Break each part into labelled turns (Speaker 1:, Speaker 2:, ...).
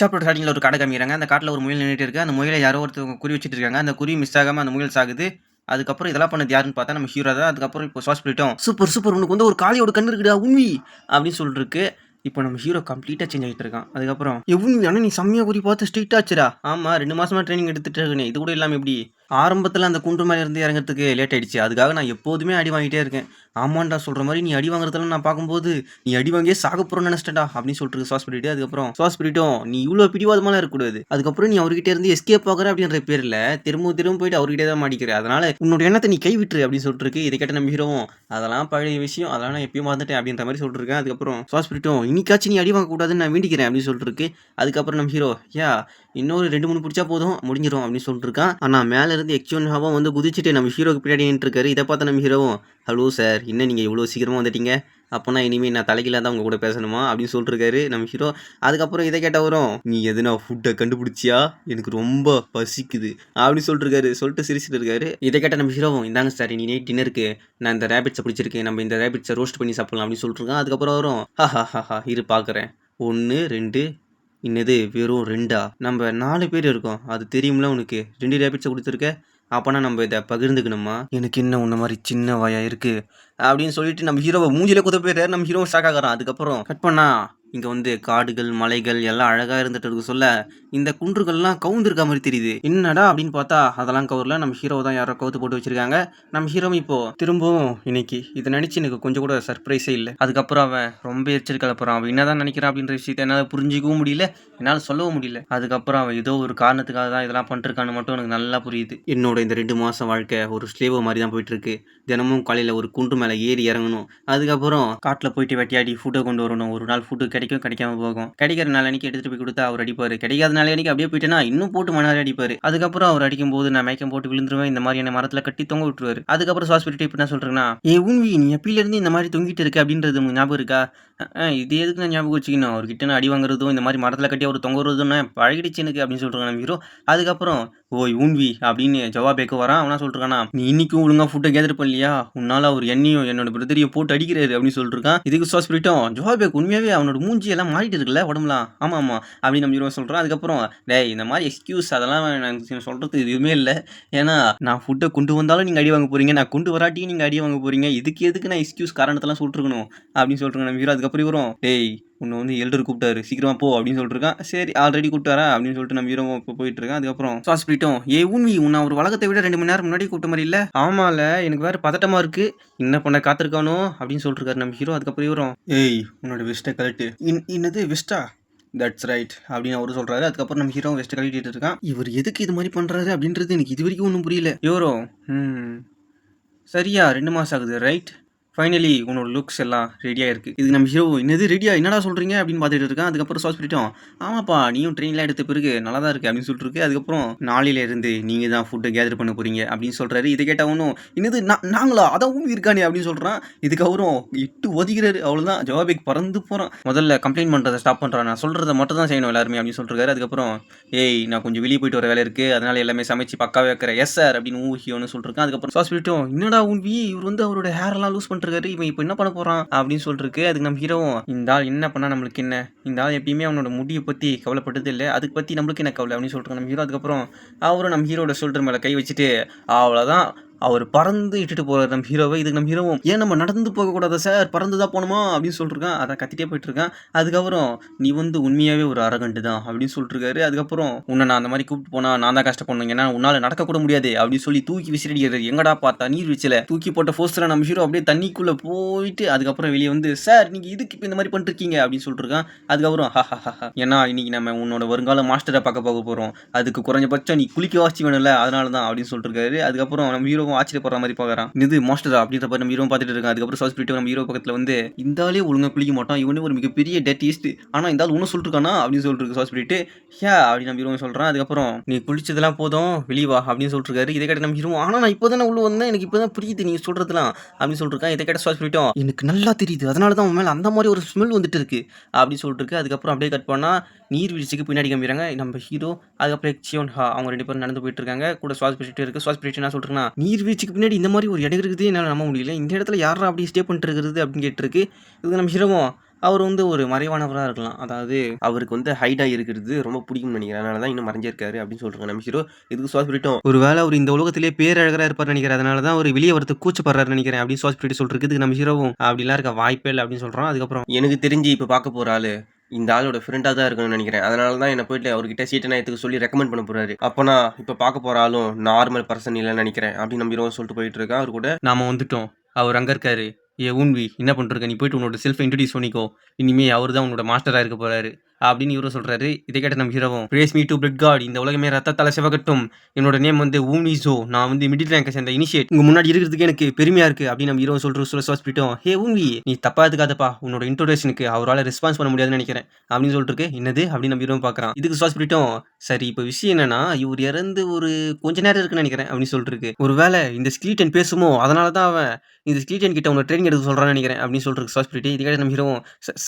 Speaker 1: Chapter ஸ்டார்டிங்கில் ஒரு காடை காமிக்கிறாங்க. அந்த காட்டில் ஒரு முயல் நின்றுட்டு இருக்கு. அந்த முயலை யாரோ ஒருத்தவங்க குறி வச்சுட்டு இருக்காங்க. அந்த குறி மிஸ் ஆகாமல் அந்த முயல் சாகுது. அதுக்கப்புறம் இதெல்லாம் பண்ணது யாருன்னு பார்த்தா நம்ம ஹீரோ தான். அதுக்கப்புறம் இப்போ சுவாஸ் பண்ணிட்டோம் சூப்பர் சூப்பர். உனக்கு வந்து ஒரு காளியோட கண்ணு இருக்குடா உண்மை. அப்படின்னு சொல்லிருக்கு இப்போ நம்ம ஹீரோ கம்ப்ளீட்டாக சேஞ்ச் ஆகிட்டு இருக்கான். அதுக்கப்புறம் எவ்வளோ ஆனால் நீ செம்மையாக குறி பார்த்து ஸ்ட்ரீட் ஆச்சுடா. ஆமாம் ரெண்டு மாசமா ட்ரைனிங் எடுத்துட்டு இருக்கேனே. இது கூட இல்லாமல் எப்படி? ஆரம்பத்தில் அந்த குன்று மேலே இருந்து இறங்குறதுக்கு லேட் ஆயிடுச்சு. அதுக்காக நான் எப்போதுமே அடி வாங்கிட்டே இருக்கேன். ஆமாண்டா சொல்கிற மாதிரி நீ அடி வாங்குறதெல்லாம் நான் பார்க்கும்போது நீ அடி வாங்கியே சாக போகிறோன்னு நினச்சிட்டா அப்படின்னு சொல்லிட்டு சுவாஸ் பண்ணிட்டு அதுக்கப்புறம் சுவாஸ் பண்ணிட்டோம் நீ இவ்வளோ பிடிவாதமாலாம் இருக்கக்கூடாது. அதுக்கப்புறம் நீ அவர்கிட்ட இருந்து எஸ்கேப் ஆகிற அப்படின்ற பேரில் திரும்ப திரும்ப போயிட்டு அவர்கிட்ட தான் மாட்டிக்கிற. அதனால உன்னோட எண்ணத்தை நீ கைவிட்டுரு அப்படின்னு சொல்லிட்டு இருக்கு. இதை கேட்ட நம்ம அதெல்லாம் பழைய விஷயம். அதெல்லாம் நான் எப்பயும் மறந்துட்டேன் அப்படின்ற மாதிரி சொல்லிட்டு அதுக்கப்புறம் சுவாஸ் பண்ணிட்டோம் இன்னைக்காச்சும் நீ அடி வாங்கக்கூடாதுன்னு நான் வேண்டிக்கிறேன் அப்படின்னு சொல்லிட்டு இருக்கு. அதுக்கப்புறம் நம்ம ஹீரோ யா இன்னொரு ரெண்டு மூணு பிடிச்சா போதும் முடிஞ்சிடும் அப்படின்னு சொல்லிட்டு இருக்கான் ஆனால் மேலே இருந்து எக்ஸோன் ஹாவும் வந்து குதிச்சுட்டு நம்ம ஹீரோக்கு பின்னாடி இருக்காரு இதை பார்த்தா நம்ம ஹீரோவும் ஹலோ சார் என்ன நீங்கள் இவ்வளோ சீக்கிரமாக வந்துட்டீங்க? அப்போனா இனிமேல் நான் தலைகீழ தான் உங்கள் கூட பேசணுமா? அப்படின்னு சொல்லிட்டுருக்காரு நம்ம ஹீரோ அதுக்கப்புறம் இதை கேட்ட வரும் நீ எதுனா ஃபுட்டை கண்டுபிடிச்சியா? எனக்கு ரொம்ப பசிக்குது. அப்படின்னு சொல்லிட்டுருக்காரு. சொல்லிட்டு சிரிச்சுட்டு இருக்காரு இதை கேட்ட நம்ம ஹீரோவும் இந்தாங்க சார் நீ நைட் டின்னருக்கு நான் இந்த ரேபிட்ஸை பிடிச்சிருக்கேன் நம்ம இந்த ரேபிட்ஸை ரோஸ்ட் பண்ணி சாப்பிடலாம். அப்படின்னு சொல்லிட்டுருக்கான். அதுக்கப்புறம் வரும் ஹா ஹா ஹா ஹா இரு பார்க்குறேன் ஒன்று ரெண்டு இன்னது வெறும் ரெண்டா? நம்ம நாலு பேர் இருக்கோம். அது தெரியும்ல உனக்கு? ரெண்டு ரேபிட்ஸை கொடுத்துருக்க? அப்போனா நம்ம இதை பகிர்ந்துக்கணுமா? எனக்கு என்ன உன்ன மாதிரி சின்ன வாயா இருக்கு. அப்படின்னு சொல்லிட்டு நம்ம ஹீரோவை மூஞ்சில குத்த போயிட்டாரு. நம்ம ஹீரோ ஷாக் ஆகிறான். அதுக்கப்புறம் கட் பண்ணா இங்கே வந்து காடுகள் மலைகள் எல்லாம் அழகாக இருந்துட்டு இருக்கு சொல்ல இந்த குன்றுகள்லாம் கவுந்துருக்க மாதிரி தெரியுது. என்னடா அப்படின்னு பார்த்தா அதெல்லாம் கவுரில் நம்ம ஹீரோ தான் யாரோ கவுத்து போட்டு வச்சிருக்காங்க. நம்ம ஹீரோ இப்போ திரும்பவும் இன்னைக்கு இதை நினச்சி எனக்கு கொஞ்சம் கூட சர்ப்ரைஸே இல்லை. அதுக்கப்புறம் அவன் ரொம்ப எரிச்சல் கலப்புறான் அவன் என்னதான் நினைக்கிறான் அப்படின்ற விஷயத்த என்னால் புரிஞ்சிக்கவும் முடியல. என்னால் சொல்லவும் முடியல. அதுக்கப்புறம் அவன் ஏதோ ஒரு காரணத்துக்காக தான் இதெல்லாம் பண்ணிருக்கான்னு மட்டும் எனக்கு நல்லா புரியுது. என்னோட இந்த ரெண்டு மாதம் வாழ்க்கை ஒரு ஸ்லேவோ மாதிரி தான் போயிட்டு இருக்கு. தினமும் காலையில் ஒரு குன்று மேலே ஏறி இறங்கணும். அதுக்கப்புறம் காட்டில் போயிட்டு வெட்டியாடி ஃபுட்டை கொண்டு வரணும். ஒரு நாள் ஃபுட்டு கிடைக்கும் கிடைக்காம போகும். கிடைக்கிற நாளன்னைக்கு எடுத்துகிட்டு போய் கொடுத்தா அவர் அடிப்பார். கிடைக்காத நாளன்னைக்கு அப்படியே போயிட்டேன்னா இன்னும் போட்டு மணி அடிப்பார். அதுக்கப்புறம் அவர் அடிக்கும் போது நான் மயக்கம் போட்டு விழுந்துருவேன். இந்த மாதிரி என்ன மரத்தில் கட்டி தொங்க விட்டுருவாரு. அதுக்கப்புறம் சுவாஸ்பிரிட்டி இப்படி என்ன சொல்கிறேன்னா ஏ உன்வி நீ எப்பிலேருந்து இந்த மாதிரி தொங்கிட்டு இருக்க? அப்படின்றது உங்களுக்கு ஞாபகம் இருக்கா? இது எதுக்கு நான் ஞாபகம் வச்சுக்கணும்? அவர்கிட்ட நான் அடி வாங்குறதும் இந்த மாதிரி மரத்தில் கட்டி அவர் தொங்க விடுறதும் பழகிடுச்சு எனக்கு அப்படின்னு சொல்கிறாங்க நம்ம ஹீரோ. அதுக்கப்புறம் ஓய் ஊன்வி அப்படின்னு ஜவாபேக்கு வரான். அவனா சொல்றானா நீ இன்னைக்கும் ஒழுங்கா ஃபுட்டை கேதர் பண்ணலையா? உன்னால அவர் எண்ணியும் என்னோட பிரதரையும் போட்டு அடிக்கிறாரு அப்படின்னு சொல்லிருக்கான். இதுக்கு சுவாஸ் பண்ணிட்டோம் ஜவாபேக் உண்மையாவே அவனோட மூஞ்சி எல்லாம் மாறிட்டு இருக்குல்ல உடம்புலாம். ஆமா ஆமா அப்படின்னு நம்ம ஹீரோ சொல்றான் அதுக்கப்புறம் டேய் இந்த மாதிரி எக்ஸ்கியூஸ் அதெல்லாம் எனக்கு சொல்றது எதுவுமே இல்லை. ஏன்னா நான் ஃபுட்டை கொண்டு வந்தாலும் நீங்க அடி வாங்க போறீங்க. நான் கொண்டு வராட்டியும் நீங்க அடி வாங்க போறீங்க. இதுக்கு எதுக்கு நான் எக்ஸ்கியூஸ் காரணத்தெல்லாம் சொல்லிருக்கணும்? அப்படின்னு சொல்றாங்க நம்ம ஹீரோ அதுக்கப்புறம் வரும் டேய் உன்னை வந்து எல்டர் கூப்பிட்டாரு. சீக்கிரமா போ அப்படின்னு சொல்லிட்டுருக்கான் சரி ஆல்ரெடி கூப்பிட்டாரா அப்படின்னு சொல்லிட்டு நம்ம ஹீரோ இப்போ போயிட்டு இருக்கேன். அதுக்கப்புறம் சுவாஸ் பிடிட்டோம் ஏ உன்வி உன்னை ஒரு வழக்கத்தை விட ரெண்டு மணி நேரம் முன்னாடி கூப்பிட்ட மாதிரி இல்லை? ஆமால எனக்கு வேற பதட்டமா இருக்கு. என்ன பண்ண காத்திருக்கானோ? அப்படின்னு சொல்லிட்டுருக்காரு நம்ம ஹீரோ அதுக்கப்புறம் இவரும் ஏய் உன்னோட வெஸ்ட்டை கழட்டு. என்னது வெஸ்டா தட்ஸ் ரைட் அப்படின்னு அவரு சொல்றாரு. அதுக்கப்புறம் நம்ம ஹீரோ வெஸ்ட் கழட்டிட்டு இருக்கான். இவர் எதுக்கு இது மாதிரி பண்றாரு? அப்படின்றது எனக்கு இது வரைக்கும் ஒன்றும் புரியல. யோரோ ம் சரியா ரெண்டு மாதம் ஆகுது ரைட் ஃபைனலி உன்னோட லுக்ஸ் எல்லாம் ரெடியாக இருக்குது இது நம்ம ஹீரோ என்னது ரெடியாக என்னடா சொல்கிறீங்க அப்படின்னு பார்த்துட்டு இருக்கான். அதுக்கப்புறம் சாஸ் பண்ணிட்டோம் ஆமாப்பா நீயும் ட்ரெயின்லாம் எடுத்த பிறகு நல்லா தான் இருக்குது அப்படின்னு சொல்லிட்டு இருக்கு. அதுக்கப்புறம் நாளையில இருந்து நீங்கள் தான் ஃபுட்டை கேதர் பண்ண போகிறீங்க அப்படின்னு சொல்கிறாரு இதை கேட்டால் ஒன்றும் என்னது நான் நாங்களா? அதான் இருக்கானே? அப்படின்னு சொல்கிறான் இதுக்கப்புறம் இட்டு ஒதுக்கிறாரு. அவ்வளோதான் ஜவாபிக் பறந்து போகிறான் முதல்ல கம்ப்ளைண்ட் பண்ணுறதை ஸ்டாப் பண்ணுறான் நான் சொல்கிறத மட்டும் தான் செய்யணும் எல்லாருமே அப்படின்னு சொல்லிருக்காரு அதுக்கப்புறம் ஏய் நான் கொஞ்சம் வெளியே போயிட்டு வர வேலை இருக்குது அதனால் எல்லாமே சமைச்சு பக்காவே வைக்கிறேன். எஸ் சார் அப்படின்னு ஊஹியோன்னு சொல்லிருக்கேன் அதுக்கப்புறம் சாஸ் பண்ணிட்டோம் என்னடா உன்வி இவர் வந்து அவரோட ஹேர்லாம் லூஸ் லூஸ் பண்ணிருக்காரு இவன் இப்போ என்ன பண்ண போகிறான் அப்படின்னு சொல்லிருக்கு. அதுக்கு நம்ம ஹீரோவும் இந்த ஆள் என்ன பண்ணா நம்மளுக்கு என்ன? இந்த ஆள் எப்பயுமே அவனோட முடியை பற்றி கவலைப்பட்டது இல்லை. அதுக்கு பற்றி நம்மளுக்கு என்ன கவலை அப்படின்னு சொல்லிட்டு நம்ம ஹீரோ அதுக்கப்புறம் அவரும் நம்ம ஹீரோட சொல்கிற மேலே கை வச்சுட்டு அவ்வளோதான் அவர் பறந்து இட்டுட்டு போறாரு நம்ம ஹீரோவை. இதுக்கு நம்ம ஹீரோவும் ஏன் நம்ம நடந்து போகக்கூடாதா சார் பறந்து தான் போகணுமா? அப்படின்னு சொல்லிருக்கான் அதான் கத்திட்டே போயிட்டு இருக்கான் அதுக்கப்புறம் நீ வந்து உண்மையாவே ஒரு அரகண்டு தான் அப்படின்னு சொல்லிட்டுருக்காரு. அதுக்கப்புறம் உன்னை நான் அந்த மாதிரி கூப்பிட்டு போனா நான் தான் கஷ்டப்படணும். ஏன்னா உன்னால நடக்க கூட முடியாது அப்படின்னு சொல்லி தூக்கி விசிறடிக்கிறாரு. எங்கடா பார்த்தா நீர் வீச்சில்? தூக்கி போட்ட போஸ்டரை நம்ம ஹீரோ அப்படியே தண்ணிக்குள்ள போயிட்டு அதுக்கப்புறம் வெளியே வந்து சார் நீங்க இதுக்கு இப்போ இந்த மாதிரி பண்ணிட்டு இருக்கீங்க அப்படின்னு சொல்லிட்டுருக்கான். அதுக்கப்புறம் ஹா ஹா ஏன்னா இன்னைக்கு நம்ம உன்னோட வருங்கால மாஸ்டரை பார்க்க போக போறோம். அதுக்கு குறைஞ்சபட்சம் நீ குளிக்க வாசி வேணும்ல அதனால தான் அப்படின்னு சொல்லிட்டு அதுக்கப்புறம் நம்ம ஹீரோவும் ஆச்சரியப்படுற மாதிரி பார்க்கறான். இது மாஸ்டரா அப்படின்ற மாதிரி நம்ம ஹீரோ பார்த்துட்டு இருக்கான். அதுக்கப்புறம் சாஸ் பண்ணிட்டு நம்ம ஹீரோ பக்கத்தில் வந்து இந்தாலே ஒழுங்கா குளிக்க மாட்டான். இவனே ஒரு மிகப்பெரிய டெட்டிஸ்ட் ஆனால் இந்த ஆள் ஒன்றும் சொல்லிருக்கானா? அப்படின்னு சொல்லிட்டு இருக்கு பிரிட்டு ஹே அப்படின்னு நம்ம ஹீரோ சொல்றான். அதுக்கப்புறம் நீ குளிச்சதெல்லாம் போதும் வெளிவா வா அப்படின்னு சொல்லிட்டு இருக்காரு. இதை கேட்ட நம்ம ஹீரோ ஆனால் நான் இப்போ தானே உள்ள வந்தேன். எனக்கு இப்போ தான் புரியுது நீ சொல்றதுலாம் அப்படின்னு சொல்லிருக்கான் இதை கேட்ட சாஸ் பிரிட்டும் எனக்கு நல்லா தெரியுது. அதனால தான் உன் மேலே அந்த மாதிரி ஒரு ஸ்மெல் வந்துட்டு இருக்கு. அப்படின்னு சொல்லிட்டு இருக்கு. அதுக்கப்புறம் அப்படியே கட் பண்ணா நீர்வீழ்ச்சிக்கு பின்னாடி காமிக்கிறாங்க நம்ம ஹீரோ அதுக்கப்புறம் சியோன் ஹா அவங்க ரெண்டு பேரும் நடந்து போயிட்டு இருக்காங்க. கூட சுவாஸ் பிரிட்டு இருக்கு. சுவாஸ் பிரிட்டு என்ன சொல்றேன்னா நீர்வீழ்ச்சிக்கு பின்னாடி இந்த மாதிரி ஒரு இடம் இருக்குது என்னால் நம்ப முடியல இந்த இடத்துல யாரா அப்படி ஸ்டே பண்ணிட்டு இருக்கிறது அப்படின்னு கேட்டிருக்கு இதுக்கு நம்ம ஹீரோவும் அவர் வந்து ஒரு மறைவானவரா இருக்கலாம். அதாவது அவருக்கு வந்து ஹைடா இருக்கிறது ரொம்ப பிடிக்கும்னு நினைக்கிறேன். அதனால தான் இன்னும் மறைஞ்சே இருக்காரு அப்படின்னு சொல்றாங்க நம்ம ஹீரோ. இதுக்கு சுவாஸ் பிரிட்டும் ஒருவேளை அவர் இந்த உலகத்திலேயே பேரழகரா இருப்பார்ன்னு நினைக்கிறேன். அதனால தான் அவரு வெளிய வரதுக்கு கூச்சப்படுறாருன்னு நினைக்கிறேன் அப்படின்னு சுவாஸ் பிரிட் சொல்றதுக்கு இதுக்கு நம்ம ஹீரோவும் அப்படிலாம் இருக்க வாய்ப்பே இல்ல அப்படின்னு சொல்றான். அதுக்கப்புறம் எனக்கு தெரிஞ்சு இப்ப பார்க்க போற ஆளு இந்த ஆளோட ஃப்ரெண்டாக தான் இருக்கணும்னு நினைக்கிறேன். அதனால தான் என்ன போயிட்டு அவர்கிட்ட சீட்டை நேயத்துக்கு சொல்லி ரெக்கமெண்ட் பண்ண போறாரு. அப்போன்னா இப்போ பார்க்க போகிற ஆளும் நார்மல் பர்சன் இல்லைன்னு நினைக்கிறேன் அப்படின்னு நம்ம சொல்லிட்டு போயிட்டு இருக்கேன் அவர் கூட நாம வந்துட்டோம். அவர் அங்கே இருக்காரு. ஏ ஊன்வி என்ன பண்ணுறது நீ போயிட்டு உன்னோட செல்ஃப் இன்ட்ரடியூஸ் பண்ணிக்கோ. இனிமே அவர் தான் உன்னோட மாஸ்டராக இருக்க போறாரு. அப்படின்னு இவரும் சொல்கிறாரு இதை கேட்ட நம்ம ஹீரோவும் race me to blood card இந்த உலகமே ரத்தத்தால சிவகட்டும். என்னோட நேம் வந்து ஊன்விசோ. நான் வந்து மிடில் ரேங்கை சேர்ந்த இனிஷியேட். உங்கள் முன்னாடி இருக்கிறதுக்கு எனக்கு பெருமையாக இருக்குது அப்படின்னு நம்ம ஹீரோ சொல்கிற சொல்ல சுவாஸ் ஹே ஊன்வி நீ தப்பா இருக்காதப்பா உன்னோட இன்ட்ரோடக்ஷனுக்கு அவரால் ரெஸ்பான்ஸ் பண்ண முடியாதுன்னு நினைக்கிறேன். அப்படின்னு சொல்லிட்டு என்னது? அப்படின்னு நம்ம ஹீரோவும் பார்க்குறான். இதுக்கு சுவாஸ் பிரிட்டும் சரி இப்போ விஷயம் என்னன்னா இவர் இறந்து ஒரு கொஞ்ச நேரம் இருக்குன்னு நினைக்கிறேன் அப்படின்னு சொல்லிட்டு ஒருவேளை இந்த ஸ்கிலீட்டன் பேசுமோ? அதனால தான் அவன் இந்த ஸ்கிலீட்டன் கிட்ட உன்னை ட்ரெயினிங் எடுக்க சொல்கிறான்னு நினைக்கிறேன் அப்படின்னு சொல்லிட்டு இருக்கு. சுவாஸ் பிரிட். கேட்ட நம்ம ஹீரோவும்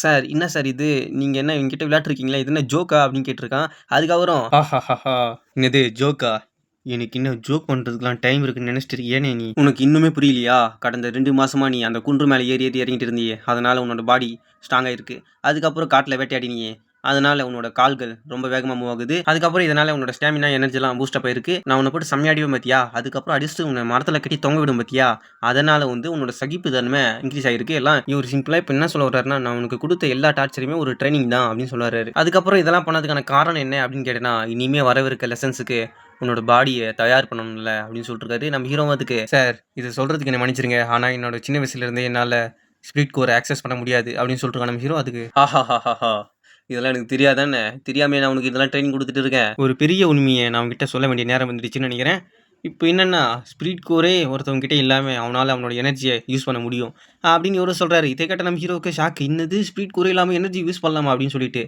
Speaker 1: சார் என்ன சார் இது? நீங்கள் என்ன என்கிட்ட விளையாட்டுருக்கீங்களா இது என்ன ஜோக்கா அப்படின்னு கேட்டிருக்கான். அதுக்கப்புறம் ஆஹாஹாஹா. என்னது ஜோக்கா. எனக்கு இன்னும் ஜோக் பண்றதுக்குலாம் டைம் இருக்குன்னு நினைச்சிட்டு இருக்கியானே நீ? உனக்கு இன்னுமே புரியலையா? கடந்த ரெண்டு மாசமா நீ அந்த குன்று மேலே ஏறி ஏறி இறங்கிட்டு இருந்தியே. அதனால உன்னோட பாடி ஸ்ட்ராங்கா இருக்கு. அதுக்கப்புறம் காட்டில் வேட்டையாடினியே. அதனால உன்னோட கால்கள் ரொம்ப வேகமா மூவ் ஆகுது. அதுக்கப்புறம் இதனால உன்னோட ஸ்டாமினா எனர்ஜிலாம் பூஸ்ட் அப் ஆயிருக்கு நான் உன்னை போட்டு செம்மையாடிவேன் பார்த்தியா அதுக்கப்புறம் அடிச்சுட்டு உன்னை மரத்தில் கட்டி தொங்க விடும் பார்த்தியா அதனால வந்து உன்னோட சகிப்பு தன்மை இன்க்ரீஸ் ஆயிருக்கு. எல்லாம் இவர் சிம்பிளா இப்போ என்ன சொல்ல வர்றாருன்னா நான் உனக்கு கொடுத்த எல்லா டார்ச்சருமே ஒரு ட்ரைனிங் தான் அப்படின்னு சொல்லுவாரு. அதுக்கப்புறம் இதெல்லாம் பண்ணதுக்கான காரணம் என்ன அப்படின்னு கேட்டேன்னா இனிமே வரவிருக்க லெசன்ஸுக்கு உன்னோட பாடியை தயார் பண்ணணும்ல அப்படின்னு சொல்லிட்டுருக்காரு நம்ம ஹீரோ அதுக்கு சார் இதை சொல்கிறதுக்கு என்ன மன்னிச்சிருங்க. ஆனால் என்னோட சின்ன வயசுலேருந்தே என்னால் ஸ்பிரிட் கோரை ஆக்சஸ் பண்ண முடியாது. அப்படின்னு சொல்லிட்டு நம்ம ஹீரோ அதுக்கு. ஆஹாஹாஹா இதெல்லாம் எனக்கு தெரியாதானே? தெரியாமல் நான் உனக்கு இதெல்லாம் ட்ரைனிங் கொடுத்துட்டு இருக்கேன். ஒரு பெரிய உண்மையை நான் உங்ககிட்ட சொல்ல வேண்டிய நேரம் வந்துடுச்சுன்னு நினைக்கிறேன். இப்போ என்னென்னா ஸ்பிரிட் கோரே ஒருத்தவங்க கிட்டே இல்லாமல் அவனால் அவனோட எனர்ஜியை யூஸ் பண்ண முடியும். அப்படின்னு இவரும் சொல்கிறாரு இதை கேட்ட நம்ம ஹீரோக்கு ஷாக் இன்னது ஸ்பிரிட் கோரே இல்லாமல் எனர்ஜி யூஸ் பண்ணலாமா அப்படின்னு சொல்லிட்டு.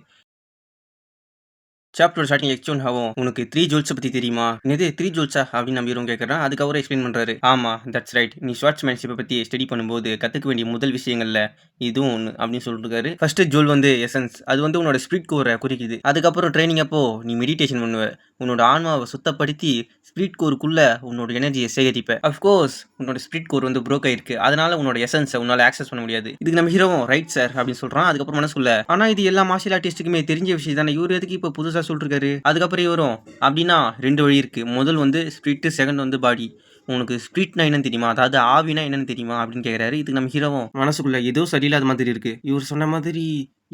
Speaker 1: சாப்டர் ஸ்டார்டிங் எக்ஸ்டோன் ஆகும். உனக்கு த்ரீ ஜூல்ஸ் பத்தி தெரியுமா? இது த்ரீ ஜூல்ஸா அப்படின்னு நம்ம இவரும் கேட்குறான் அதுக்கு அவரே எக்ஸ்பிளைன் பண்றாரு. ஆமா தட்ஸ் ரைட் நீ ஷார்ட்ஸ் மேன்ஷிப்பை பத்தி ஸ்டடி பண்ணும்போது கத்துக்க வேண்டிய முதல் விஷயங்கள்ல இதுவும் ஒன்று அப்படின்னு சொல்லிருக்காரு. ஃபர்ஸ்ட் ஜூல் வந்து எசன்ஸ் அது வந்து உன்னோட ஸ்பிரிட் கோரை குறிக்குது. அதுக்கப்புறம் ட்ரைனிங் அப்போ நீ மெடிடேஷன் பண்ணுவ. உன்னோட ஆன்மாவை சுத்தப்படுத்தி ஸ்பிரிட் கோருக்குள்ள உன்னோட எனர்ஜியை சேகரிப்ப. அஃப்கோர்ஸ் உன்னோட ஸ்பிரிட் கோர் வந்து ப்ரோக் ஆயிருக்கு. அதனால உன்னோட எசன்ஸை உன்னால ஆக்சஸ் பண்ண முடியாது. இதுக்கு நம்ம ஹீரோவும் ரைட் சார் அப்படின்னு சொல்றான். அதுக்கப்புறம் மனசுக்குள்ள ஆனா இது எல்லா மார்ஷியல் ஆர்டிஸ்ட்டுக்குமே தெரிஞ்ச விஷயம் தானே இவர் எதுக்கு இப்போ புதுசாக சொல்லிருக்காரு. அதுக்கப்புறம் இவரும் அப்படின்னா ரெண்டு வழி இருக்குது முதல் வந்து ஸ்பிரிட் செகண்ட் வந்து பாடி உனக்கு ஸ்பிரிட்னா என்னன்னு தெரியுமா? அதாவது ஆவினா என்னன்னு தெரியுமா? அப்படின்னு கேட்குறாரு இதுக்கு நம்ம ஹீரோவும் மனசுக்குள்ள ஏதோ சரியில்லாத மாதிரி இருக்கு. இவர் சொன்ன மாதிரி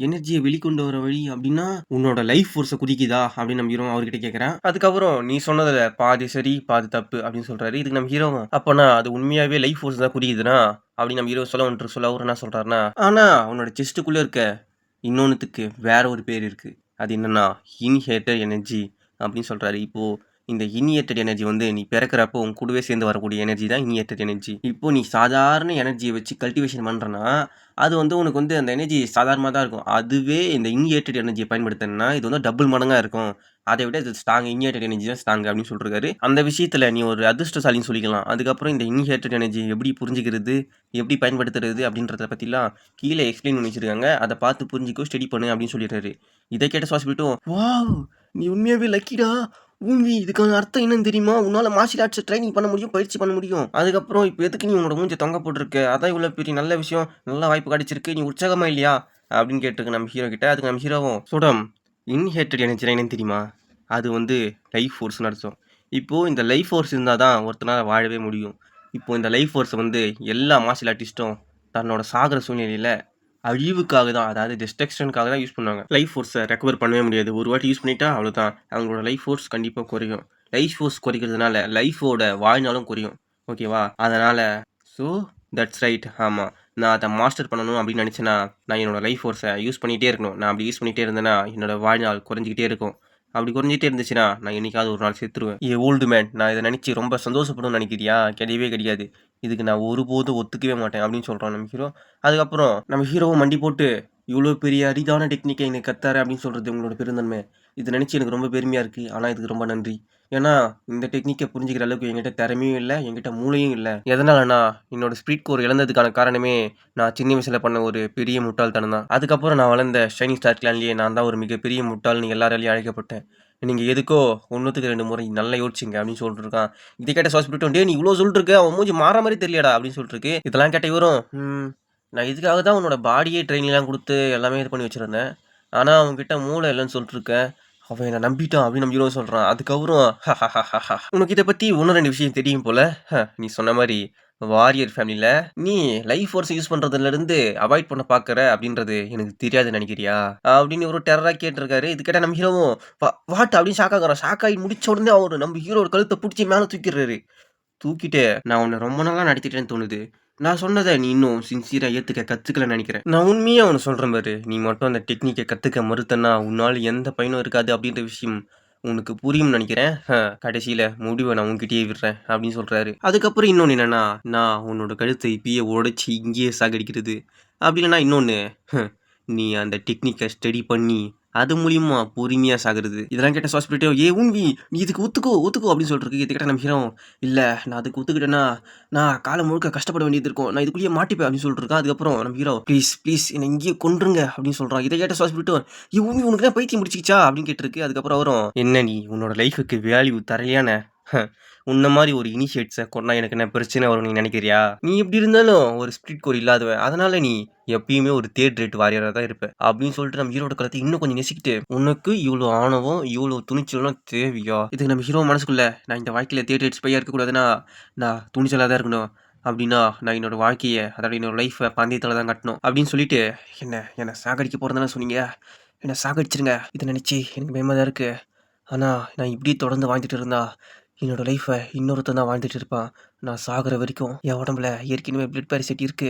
Speaker 1: எனர்ஜியை வெளிக்கொண்டு வர வழி அப்படின்னா உன்னோட லைஃப் ஃபோர்ஸை குடிக்குதா அப்படின்னு நம்ம ஹீரோ அவர்கிட்ட கேட்குறேன் அதுக்கப்புறம் நீ சொன்னதில் பாதி சரி பாதி தப்பு அப்படின்னு சொல்கிறாரு இதுக்கு நம்ம ஹீரோ அப்போனா அது உண்மையாகவே லைஃப் ஃபோர்ஸ் தான் குடிக்குதுன்னா அப்படின்னு நம்ம ஹீரோ சொல்ல ஒன்று சொல்ல அவர் என்ன சொல்கிறாருன்னா ஆனால் உன்னோட செஸ்ட்டுக்குள்ளே இருக்க இன்னொன்றுத்துக்கு வேற ஒரு பேர் இருக்குது அது என்னன்னா இன்ஹேட்டர் எனர்ஜி அப்படின்னு சொல்கிறாரு இப்போது இந்த இனியேட்டட் எனர்ஜி வந்து நீ பிறக்கிறப்போ உன் கூடவே சேர்ந்து வரக்கூடிய எனர்ஜி தான் இனியேட்டட் எனர்ஜி. இப்போ நீ சாதாரண எனர்ஜியை வச்சு கல்டிவேஷன் பண்ணுறேன்னா அது வந்து உனக்கு வந்து அந்த எனர்ஜி சாதாரணமாக தான் இருக்கும். அதுவே இந்த இனியேட்டட் எனர்ஜியை பயன்படுத்தினா இது வந்து டபுள் மடங்காக இருக்கும். அதை விட இது ஸ்ட்ராங் இனியேட்டட் எனர்ஜி தான் ஸ்ட்ராங் அப்படின்னு சொல்லிருக்காரு. அந்த விஷயத்தில் நீ ஒரு அதிர்ஷ்டசாலின்னு சொல்லிக்கலாம். அதுக்கப்புறம் இந்த இனியேட்டட் எனர்ஜி எப்படி புரிஞ்சுக்கிறது எப்படி பயன்படுத்துறது அப்படின்றத பற்றிலாம் கீழே எக்ஸ்பிளைன் பண்ணி வச்சிருக்காங்க. அதை பார்த்து புரிஞ்சுக்கோ ஸ்டடி பண்ணு அப்படின்னு சொல்லிடுறாரு. இதை கேட்ட சுவாசிப்பிட்டும் வா நீ உண்மையாகவே லக்கிடா ஊன்வி இதுக்கான அர்த்தம் என்னன்னு தெரியுமா? உன்னால மார்ஷியல் ஆர்ட்ஸ் ட்ரைனிங் பண்ண முடியும் பயிற்சி பண்ண முடியும். அதுக்கப்புறம் இப்போ எதுக்கு நீ உன்னோட மூஞ்சி தொங்க போட்டிருக்க? அதான் இவ்வளோ பெரிய நல்ல விஷயம். நல்ல வாய்ப்பு கிடைச்சிருக்கு. நீ உற்சாகமா இல்லையா? அப்படின்னு கேட்டிருக்கு நம்ம ஹீரோ கிட்ட. அதுக்கு நம்ம ஹீரோவும் சுடம் இன்ஹேட்டட் எனர்ஜி என்னன்னு தெரியுமா? அது வந்து லைஃப் ஃபோர்ஸ்னு அர்த்தம். இப்போது இந்த லைஃப் ஃபோர்ஸ் இருந்தால் தான் ஒருத்தனால் வாழவே முடியும். இப்போ இந்த லைஃப் ஃபோர்ஸை வந்து எல்லா மார்ஷியல் ஆர்டிஸ்ட்டும் தன்னோட சாகிற சூழ்நிலையில் அழிவுக்காக தான் அதாவது டிஸ்ட்ரக்ஷனுக்காக தான் யூஸ் பண்ணுவாங்க. லைஃப் ஃபோர்ஸை ரெக்கவர் பண்ணவே முடியாது. ஒரு வாட்டி யூஸ் பண்ணிட்டா அவ்வளோதான் அவங்களோட லைஃப் ஃபோர்ஸ் கண்டிப்பாக குறையும். லைஃப் ஃபோர்ஸ் குறைக்கிறதுனால லைஃபோட வாழ்நாளும் குறையும். ஓகேவா அதனால் ஸோ தட்ஸ் ரைட் ஆமாம் நான் அதை மாஸ்டர் பண்ணணும் அப்படின்னு நினச்சேன்னா நான் என்னோடய லைஃப் ஃபோர்ஸை யூஸ் பண்ணிகிட்டே இருக்கணும். நான் அப்படி யூஸ் பண்ணிகிட்டே இருந்தேன்னா என்னோட வாழ்நாள் குறைஞ்சிக்கிட்டே இருக்கும். அப்படி குறைஞ்சிட்டே இருந்துச்சுன்னா நான் என்னைக்காவது ஒரு நாள் செத்துருவேன். ஏ ஓல்டு மேன் நான் இதை நினச்சி ரொம்ப சந்தோஷப்படும் நினைக்கிறியா? கிடையவே கிடையாது. இதுக்கு நான் ஒருபோதும் ஒத்துக்கவே மாட்டேன் அப்படின்னு சொல்கிறோம் நம்ம ஹீரோ அதுக்கப்புறம் நம்ம ஹீரோவை மண்டி போட்டு இவ்வளோ பெரிய அரிதான டெக்னிக்கை எனக்கு கத்தாரு அப்படின்னு சொல்கிறது உங்களோட பெருந்தன்மை. இது நினச்சி எனக்கு ரொம்ப பெருமையாக இருக்குது ஆனால் இதுக்கு ரொம்ப நன்றி. ஏன்னா இந்த டெக்னிக்கை புரிஞ்சுக்கிற அளவுக்கு என்கிட்ட திறமையும் இல்லை என்கிட்ட மூளையும் இல்லை. எதனாலனா என்னோட ஸ்பீட் கோர் இழந்ததுக்கான காரணமே நான் சின்ன வயசில் பண்ண ஒரு பெரிய முட்டாள்தனம் தான். அதுக்கப்புறம் நான் வளர்ந்த ஷைனிங் ஸ்டார் கிளான்லேயே நான் தான் ஒரு மிகப்பெரிய முட்டாள்னு எல்லாராலையும் அழைக்கப்பட்டேன். நீங்கள் எதுக்கோ ஒன்றுத்துக்கு ரெண்டு முறை நல்லா யோசிச்சிங்க அப்படின்னு சொல்லிட்டு இருக்கான் இதை கேட்ட ஹாஸ்பிட்டல் டே நீ இவ்வளோ சொல்லிட்டு அவன் மூஞ்சி மாற மாதிரி தெரியலடா அப்படின்னு சொல்லிட்டு இதெல்லாம் கேட்ட இவரும்
Speaker 2: நான் இதுக்காக தான் உன்னோட பாடியே ட்ரெயினிங்லாம் கொடுத்து எல்லாமே இது பண்ணி வச்சிருந்தேன். ஆனால் அவங்ககிட்ட மூளை இல்லைன்னு சொல்லிட்டுருக்கேன். அவன் என்ன நம்பிட்டான் அப்படின்னு நம்ம ஹீரோ சொல்கிறான் அதுக்கப்புறம் உனக்கு இதை பற்றி ஒன்று ரெண்டு விஷயம் தெரியும் போல. நீ சொன்ன மாதிரி வாரியர் ஃபேமிலியில் நீ லைஃப் ஃபோர்ஸ் யூஸ் பண்ணுறதுலேருந்து அவாய்ட் பண்ண பார்க்குற அப்படின்றது எனக்கு தெரியாதுன்னு நினைக்கிறியா அப்படின்னு ஒரு டெரராக கேட்டிருக்காரு. இது கேட்டால் நம்ம ஹீரோவும் வாட் அப்படின்னு ஷாக் ஆகுறான். ஷாக் ஆகி முடிச்ச உடனே அவரு நம்ம ஹீரோவோட கழுத்த பிடிச்சி மேலே தூக்கிடுறாரு. தூக்கிட்டு நான் உன்னை ரொம்ப நாளாக நடத்திட்டேன்னு தோணுது. நான் சொன்னதை நீ இன்னும் சின்சியராக ஏற்றுக்க கற்றுக்கல நினைக்கிறேன் நான் உண்மையாக அவனை சொல்கிறேன் பாரு. நீ மட்டும் அந்த டெக்னிக்கை கற்றுக்க மறுத்தனா உன்னால் எந்த பயனும் இருக்காது அப்படின்ற விஷயம் உனக்கு புரியும்னு நினைக்கிறேன் கடைசியில் முடிவை நான் உன்கிட்டயே விடுறேன் அப்படின்னு சொல்கிறாரு அதுக்கப்புறம் இன்னொன்று என்னென்னா நான் உன்னோட கழுத்தை இப்பயே உடச்சி இங்கேயே சாகடிக்கிறது. அப்படி இல்லைன்னா இன்னொன்று நீ அந்த டெக்னிக்கை ஸ்டடி பண்ணி அது மூலியமா பொறுமையாக சாகுறது. இதெல்லாம் கேட்ட சாஸ்பிரிட்டோ ஏ ஊன்வி நீ இதுக்கு ஒத்துக்கோ ஒத்துக்கோ அப்படின்னு சொல்லிட்டு இதை கேட்டால் நம்ம ஹீரோ இல்லை நான் அதுக்கு ஒத்துக்கிட்டேன்னா நான் காலம் முழுக்க கஷ்டப்பட வேண்டியது இருக்கும். நான் இதுக்குள்ளேயே மாட்டிப்பேன் அப்படின்னு சொல்லிட்டு இருக்கான். அதுக்கப்புறம் நம்ம ஹீரோ ப்ளீஸ் ப்ளீஸ் என்னை இங்கேயே கொண்டுருங்க அப்படின்னு சொல்கிறான் இதை கேட்ட சாஸ்பிரிட்டோ ஏ ஊன்வி உனக்கு தான் பைத்தியம் முடிச்சிக்கிச்சா அப்படின்னு கேட்டிருக்கு. அதுக்கப்புறம் அவரும் என்ன நீ உன்னோட லைஃபுக்கு வேல்யூ தரையான உன்ன மாதிரி ஒரு இனிஷியேட்ஸை கொண்டா எனக்கு என்ன பிரச்சனை வரும் நீ நினைக்கிறியா? நீ எப்படி இருந்தாலும் ஒரு ஸ்பிரிட் கோர் இல்லாதவன். அதனால நீ எப்பயுமே ஒரு தேர்ட் ரேட் வாரியராக தான் இருப்ப. அப்படின்னு சொல்லிட்டு நம்ம ஹீரோட கலத்தை இன்னும் கொஞ்சம் நெசிக்கிட்டு உனக்கு இவ்வளோ ஆணவம் இவ்வளோ துணிச்சலும் தேவையா? இதுக்கு நம்ம ஹீரோ மனசுக்குள்ள நான் இந்த வாழ்க்கையில் தேர்ட் ரேட் ஸ்பையாக இருக்கக்கூடாதுன்னா நான் துணிச்சலாக தான் இருக்கணும். அப்படின்னா நான் என்னோட வாழ்க்கையை அதாவது என்னோட லைஃப்பை பந்தயத்தில் தான் கட்டணும் அப்படின்னு சொல்லிட்டு என்ன என்ன சாகடிக்க போறதுன்னு சொன்னீங்க. என்ன சாகடிச்சிருங்க. இதை நினச்சி எனக்கு பயமாக தான் இருக்கு. ஆனா நான் இப்படி தொடர்ந்து வாழ்ந்துட்டு இருந்தா என்னோட லைஃப்பை இன்னொருத்தன் தான் வாழ்ந்துட்டு இருப்பான். நான் சாகிற வரைக்கும் என் உடம்புல ஏற்கனவே பிளட் பேரிசைட் இருக்கு.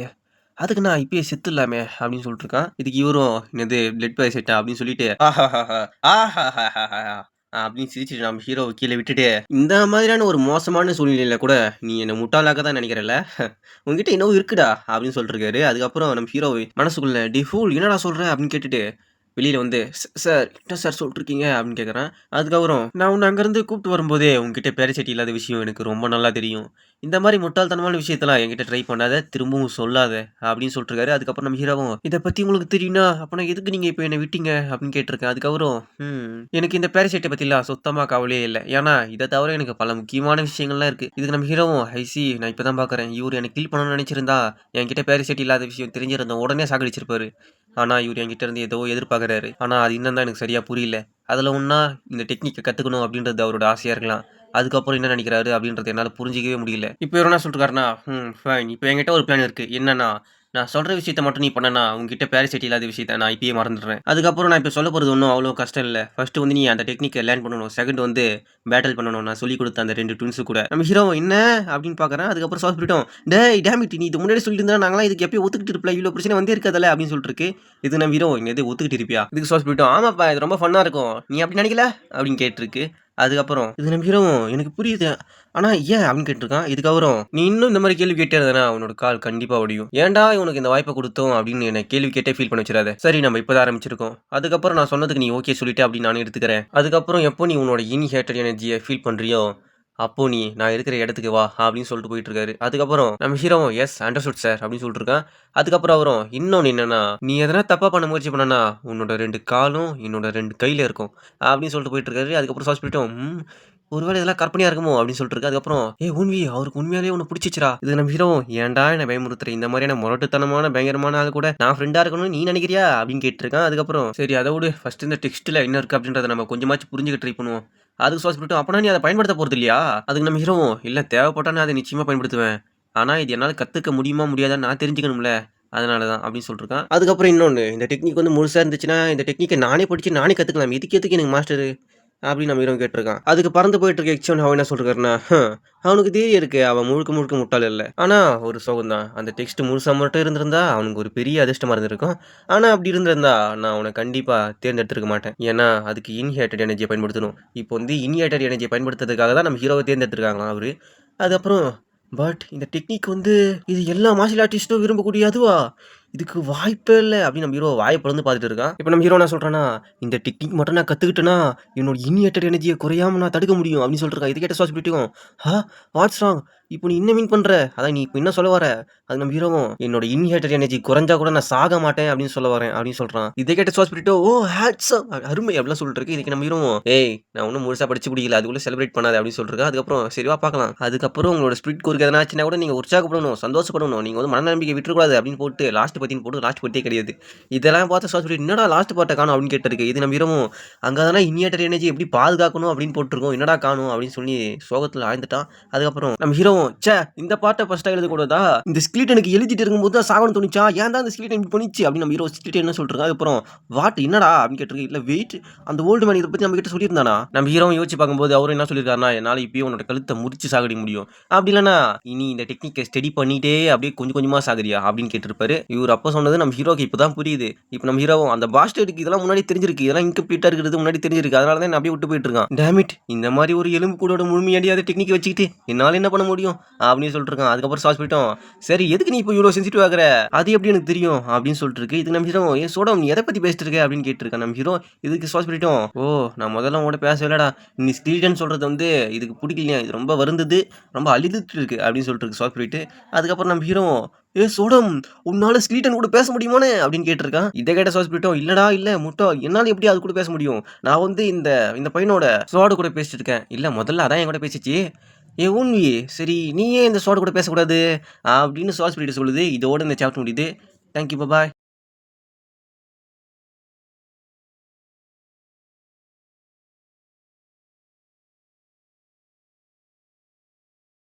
Speaker 2: அதுக்கு நான் இப்பயே செத்து இல்லாமே அப்படின்னு சொல்லிட்டு இருக்கான். இதுக்கு இவரும் என்னது பிளட் பாரிசைட்டா அப்படின்னு சொல்லிட்டு ஆஹாஹாஹா ஆஹாஹாஹாஹா அப்படின்னு சிரிச்சுட்டு நம்ம ஹீரோவை கீழே விட்டுட்டு இந்த மாதிரியான ஒரு மோசமான சூழ்நிலையில கூட நீ என்னை முட்டாளாக தான் நினைக்கிறல்ல உன்கிட்ட என்னவோ இருக்குடா அப்படின்னு சொல்லிட்டு இருக்காரு. அதுக்கப்புறம் நம்ம ஹீரோ மனசுக்குள்ள டி ஃபூல் என்னடா சொல்ற அப்படின்னு கேட்டுட்டு வெளியில் வந்து சார் என்ன சார் சொல்லிட்டுருக்கீங்க அப்படின்னு கேட்குறேன். அதுக்கப்புறம் நான் உன்னை அங்கேருந்து கூப்பிட்டு வரும்போதே உங்ககிட்ட பேரச்சட்டி இல்லாத விஷயம் எனக்கு ரொம்ப நல்லா தெரியும். இந்த மாதிரி முட்டாள்தனமான விஷயத்தெல்லாம் என்கிட்ட ட்ரை பண்ணாத திரும்பவும் சொல்லாத அப்படின்னு சொல்லிட்டுருக்காரு. அதுக்கப்புறம் நம்ம ஹீரோவும் இதை பற்றி உங்களுக்கு தெரியும்னா அப்போனா எதுக்கு நீங்கள் இப்போ என்னை விட்டீங்க அப்படின்னு கேட்டிருக்கேன். அதுக்கப்புறம் எனக்கு இந்த பேரசைட்டை பற்றிலாம் சுத்தமாக கவலையே இல்லை. ஏன்னா இதை தவிர எனக்கு பல முக்கியமான விஷயங்கள்லாம் இருக்குது. இதுக்கு நம்ம ஹீரோவும் ஐசி நான் இப்போ தான் பார்க்குறேன். இவர் எனக்கு கில் பண்ணணும்னு நினச்சிருந்தா என்கிட்ட பேரசைட் இல்லாத விஷயம் தெரிஞ்சிருந்தா உடனே சாகடிச்சிருப்பாரு. ஆனா இவர் என்கிட்ட இருந்து ஏதோ எதிர்பார்க்குறாரு. ஆனா அது இன்னும் தான் எனக்கு சரியா புரியல. அதுல ஒன்றா இந்த டெக்னிக்கை கத்துக்கணும் அப்படின்றது அவரோட ஆசையாக இருக்கலாம். அதுக்கப்புறம் என்ன நினைக்கிறாரு அப்படின்றத என்னால் புரிஞ்சிக்கவே முடியல. இப்போ இவர் என்ன சொல்லிருக்காருன்னா, ம் ஃபைன். இப்போ என்கிட்ட ஒரு பிளான் இருக்குது என்னன்னா, நான் சொல்கிற விஷயத்த மட்டும் நீ பண்ணனா, உங்ககிட்ட பேரசைட் இல்லாத விஷயத்த நான் இப்பயே மறந்துடுறேன். அதுக்கப்புறம் நான் இப்போ சொல்ல போகிறது ஒன்றும் அவ்வளோ கஷ்டம் இல்லை ஃபர்ஸ்ட் வந்து நீ அந்த டெக்னிக்கை லேர்ன் பண்ணணும். செகண்ட் வந்து பேட்டில் பண்ணணும். நான் சொல்லி கொடுத்த அந்த 2 ட்வின்ஸ் கூட. நம்ம ஹீரோ என்ன அப்படின்னு பார்க்குறேன். அதுக்கப்புறம் சாஸ் பண்ணிட்டோம். டே டேமிட் நீ இது முன்னாடி சொல்லியிருந்தா நாங்களாம் இதுக்கு எப்பயும் ஒத்துக்கிட்டு இருப்பல. இவ்வளோ பிரச்சனை வந்தே இருக்காதுல்ல அப்படின்னு சொல்லிட்டுருக்கு இது நம்ம ஹீரோ என்னது ஒத்துக்கிட்டு இருப்பியா? இதுக்கு சாஸ் பண்ணிட்டோம். ஆமாப்பா இது ரொம்ப ஃபன்னாக இருக்கும். நீ அப்படி நினைக்கல? அப்படின்னு கேட்டிருக்கு. அதுக்கப்புறம் இது நம்ம ஹீரோவும் எனக்கு புரியுது. ஆனால் ஏன் அப்படின்னு கேட்டிருக்கான். இதுக்கப்புறம் நீ இன்னும் இந்த மாதிரி கேள்வி கேட்டே இருந்தா உன்னோட கால் கண்டிப்பாக ஒடியும். ஏன்டா உனக்கு இந்த வாய்ப்பை கொடுத்தோம் அப்படின்னு என்ன கேள்வி கேட்டே ஃபீல் பண்ண வச்சிடாத. சரி நம்ம இப்பதான் ஆரம்பிச்சிருக்கோம். அதுக்கப்புறம் நான் சொன்னதுக்கு நீ ஓகே சொல்லிட்டு அப்படின்னு நான் எடுத்துக்கிறேன். அதுக்கப்புறம் எப்போ நீ உன்னோட இன்ஹேட்டட் எனர்ஜியை ஃபீல் பண்ணுறியோ அப்போ நீ நான் இருக்கிற இடத்துக்கு வா அப்படின்னு சொல்லிட்டு போயிட்டு இருக்காரு. அதுக்கப்புறம் நம்ம ஹீரோவும் எஸ் அண்டர்ஸ்டுட் சார் அப்படின்னு சொல்லிட்டு இருக்கான். அதுக்கப்புறம் அவரும் இன்னொன்று என்னன்னா நீ எதனா தப்பா பண்ண முயற்சி பண்ணனா உன்னோட ரெண்டு காலும் என்னோட ரெண்டு கையில இருக்கும் அப்படின்னு சொல்லிட்டு போயிட்டு இருக்காரு. அதுக்கப்புறம் ஹாஸ்பிட்டலும் ஒருவேளை இதெல்லாம் கற்பனையா இருக்குமோ அப்படின்னு சொல்லிட்டு இருக்கு. அதுக்கப்புறம் ஏ உண்வி அவருக்கு உண்மையாலே உன்னை பிடிச்சிச்சுடா. இது நம்ம ஹீரோ ஏன்டா என்ன பயமுறுத்துற இந்த மாதிரியான முரட்டுத்தனமான பயங்கரமான ஆள் கூட நான் ஃப்ரெண்டா இருக்கணும்னு நீ நினைக்கிறியா அப்படின்னு கேட்டிருக்கான். அதுக்கப்புறம் சரி அதை விட ஃபர்ஸ்ட் இந்த டெக்ஸ்ட்ல என்ன இருக்கு அப்படின்றத நம்ம கொஞ்சமாச்சும் புரிஞ்சுக்க ட்ரை பண்ணுவோம். அதுக்கு சாஸ் பண்ணிட்டு அப்போனா நீ அதை பயன்படுத்த போகிறது இல்லையா? அதுக்கு நம்ம ஹீரோவும் இல்லை தேவைப்பட்டா நான் அதை நிச்சயமாக பயன்படுத்துவேன். ஆனால் இது என்னால் கற்றுக்க முடியுமா முடியாதான்னு நான் தெரிஞ்சுக்கணும்ல. அதனால தான் அப்படின்னு சொல்லிருக்கான். அதுக்கப்புறம் இன்னொன்று இந்த டெக்னிக் வந்து முழுசாக இருந்துச்சுன்னா இந்த டெக்னிக்கை நானே படித்து நானே கற்றுக்கலாம் இதுக்கு எதுக்கு எனக்கு மாஸ்டர் அப்படின்னு நம்ம ஹீரோ கேட்டிருக்கான். அதுக்கு பறந்து போயிட்டு இருக்க எக்ஸோன் அவன் என்ன சொல்றாருன்னா அவனுக்கு தைரியம் இருக்கு. அவன் முழுக்க முழுக்க முட்டாள் இல்லை ஆனா ஒரு சோகம் தான். அந்த டெக்ஸ்ட் முழுசா மட்டும் இருந்திருந்தா அவனுக்கு ஒரு பெரிய அதிர்ஷ்டமா இருந்திருக்கும். ஆனா அப்படி இருந்திருந்தா நான் அவனை கண்டிப்பா தேர்ந்தெடுத்திருக்க மாட்டேன். ஏன்னா அதுக்கு இன்ஹேட்டட் எனர்ஜியை பயன்படுத்தணும். இப்போ வந்து இன்ஹேட்டட் எனர்ஜியை பயன்படுத்துறதுக்காக தான் நம்ம ஹீரோவை தேர்ந்தெடுத்திருக்காங்களாம் அவரு. அதுக்கப்புறம் பட் இந்த டெக்னிக் வந்து இது எல்லா மார்ஷியல் ஆர்டிஸ்ட்டும் விரும்பக்கூடிய அதுவா? இதுக்கு வாய்ப்பே இல்லை அப்படின்னு நம்ம ஹீரோ வாயை பிறந்து பார்த்துட்டு இருக்கான். இப்போ நம்ம ஹீரோ நான் சொல்கிறேன்னா இந்த டெக்னிக் மட்டும் நான் கற்றுக்கிட்டேன்னா என்னோட இன்ஹேட்டட் எனர்ஜியை குறையாம நான் தடுக்க முடியும் அப்படின்னு சொல்லிருக்கான் இது கேட்ட சாஸ் பிடிக்கும். வாட்ஸ் ராங் இப்போ நீ என்ன மீன் பண்ற? அதான் நீ இப்போ என்ன சொல்ல வர? அது நம்ம ஹீரோவும் என்னோட இன்ஹேட்டர் எனர்ஜி குறைஞ்சா கூட நான் சாக மாட்டேன் அப்படின்னு சொல்ல வரேன் அப்படின்னு சொல்றான். இதை கேட்ட ஹாஸ்பிட்டோ ஓ ஹேட்ஸ் அருமை அப்படிலாம் சொல்லிட்டு இதுக்கு நம்ம ஹீரோவும் ஏய் நான் ஒன்றும் முழுசா படிச்சு பிடிக்கல அதுக்குள்ள செலிப்ரேட் பண்ணாது. அப்படின்னு சொல்லிருக்கேன் அதுக்கப்புறம் சரிவா பார்க்கலாம். அதுக்கப்புறம் உங்களோட ஸ்பிரிட் கோருக்கு எதனாச்சுன்னா கூட நீங்க உற்சாகப்படணும் சந்தோஷப்படணும். நீங்க வந்து மனநம்பிக்கை விட்டுறக்கூடாது அப்படின்னு போட்டு லாஸ்ட் பத்தின்னு போட்டு லாஸ்ட் பத்தியே கிடையாது. இதெல்லாம் பார்த்து ஹாஸ்பிட்டல் என்னடா லாஸ்ட் பாட்டை காணும்? அப்படின்னு கேட்டிருக்கு. இது நம்ம ஹீரோவும் அங்கே தானே இன்ஹேட்டர் எனர்ஜி எப்படி பாதுகாக்கணும்? அப்படின்னு போட்டிருக்கோம். என்னடா காணும்? அப்படின்னு சொல்லி சோகத்தில் ஆழ்ந்துட்டான். அதுக்கப்புறம் நம்ம ஹீரோவும் ச்சே இந்த பாட்டை ஃபர்ஸ்ட்டாக எழுதக்கூடாதா? இந்த ஸ்கிலீட் எனக்கு எழுதிட்டு இருக்கும்போது தான் சாகணும் தோணுச்சா? ஏன் தான் இந்த ஸ்கிலீட் இப்படி பண்ணிச்சு அப்படின்னு நம்ம ஹீரோ ஸ்கிலீட் என்ன சொல்லிருக்காங்க அதுக்கப்புறம் வாட் என்னடா? அப்படின்னு கேட்டிருக்கு இல்லை வெயிட் அந்த ஓல்டு மேன் இதை பற்றி நம்ம கிட்ட சொல்லியிருந்தானா? நம்ம ஹீரோ யோசிச்சு பார்க்கும்போது அவரும் என்ன சொல்லியிருக்காருனா என்னால் இப்பயும் உன்னோட கழுத்தை முறிச்சு சாகடி முடியும். அப்படி இல்லைனா இனி இந்த டெக்னிக்கை ஸ்டடி பண்ணிட்டே அப்படியே கொஞ்சம் கொஞ்சமாக சாகுறியா அப்படின்னு கேட்டிருப்பாரு. இவர் அப்போ சொன்னது நம்ம ஹீரோக்கு இப்போ தான் புரியுது. இப்போ நம்ம ஹீரோவும் அந்த பாஸ்டருக்கு இதெல்லாம் முன்னாடி தெரிஞ்சிருக்கு. இதெல்லாம் இன்கம்ப்ளீட்டாக இருக்கிறது முன்னாடி தெரிஞ்சிருக்கு. அதனால தான் நான் அப்படியே விட்டு போயிட்டு இருக்கான். டேமிட் இந்த மாதிரி ஒரு எலும்பு கூடோட முழுமையடியாத டெக்னிக் வச்சுக்கிட்டு என்னால் என்ன பண்ண முடியும்? அப்படின்னு சொல்லிட்டு இருக்கான் அதுக்கப்புறம் சார்ஜ் போயிட்டோம். சரி எதுக்கு நீ இப்போ இவ்வளோ சென்சிட்டிவ் ஆகிற? அது எப்படி எனக்கு தெரியும் அப்படின்னு சொல்லிட்டு இருக்கு இது நம்ம ஹீரோ ஏன் சோடம் நீ எதை பற்றி பேசிட்டு இருக்க? அப்படின்னு கேட்டிருக்கேன் நம்ம ஹீரோ. இதுக்கு சார்ஜ் போயிட்டோம். ஓ நான் முதல்ல உங்கள்கிட்ட பேசவில்லடா நீ ஸ்கில்டன் சொல்கிறது வந்து இதுக்கு பிடிக்கலையா. இது ரொம்ப வருந்தது. ரொம்ப அழுதுட்டு இருக்கு. அப்படின்னு சொல்லிட்டு இருக்கு சாஸ் அதுக்கப்புறம் நம்ம ஹீரோ ஏ சோடம் உன்னால ஸ்கிலீட்டன் கூட பேச முடியுமானே அப்படின்னு கேட்டிருக்கான். இதை கேட்ட ஹாஸ்பிட்டோ இல்லடா இல்ல முட்டோ என்னால எப்படி அது கூட பேச முடியும்? நான் வந்து இந்த இந்த பையனோட சோடு கூட பேசிட்டு இருக்கேன். இல்ல முதல்ல அதான் என் கூட பேசிச்சு. ஏ உண்வி சரி நீ ஏன் இந்த சோட கூட பேசக்கூடாது? அப்படின்னு ஹாஸ்பிட்டல் சொல்லுது. இதோட இந்த சாப்டர் முடியுது. Thank you bye